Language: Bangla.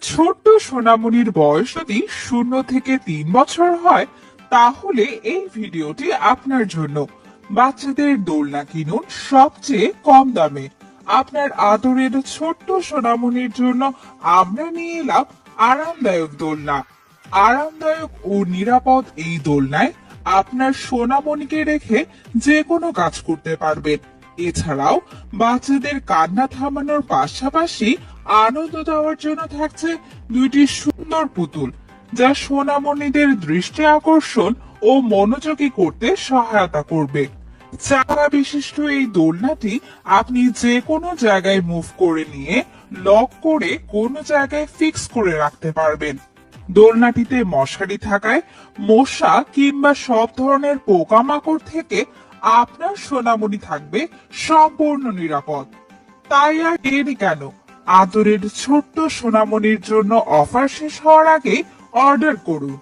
ছোট্ট সোনামণির বয়স যদি শূন্য থেকে তিন বছর হয়, তাহলে এই ভিডিওটি আপনার জন্য। বাচ্চাদের দোলনা কিনুন সবচেয়ে কম দামে। আপনার আদরের ছোট্ট সোনামণির জন্য আমরা নিয়ে এলাম আরামদায়ক দোলনা। আরামদায়ক ও নিরাপদ এই দোলনায় আপনার সোনামণিকে রেখে যে কোনো কাজ করতে পারবেন। এছাড়াও বাচ্চাদের কান্না থামানোর পাশাপাশি আনন্দ দেওয়ার জন্য থাকছে দুইটি সুন্দর পুতুল, যা সোনামণিদের দৃষ্টি আকর্ষণ ও মনোযোগী করতে সহায়তা করবে। চাকা বিশিষ্ট এই দোলনাটি আপনি যে কোনো জায়গায় মুভ করে নিয়ে লক করে কোনো জায়গায় ফিক্স করে রাখতে পারবেন। দোলনাটিতে মশারি থাকায় মশা কিংবা সব ধরনের পোকামাকড় থেকে আপনার সোনামণি থাকবে সম্পূর্ণ নিরাপদ। তাই আর দেরি কেন? আদরের ছোট্ট সোনামণির জন্য অফার শেষ হওয়ার আগে অর্ডার করুন।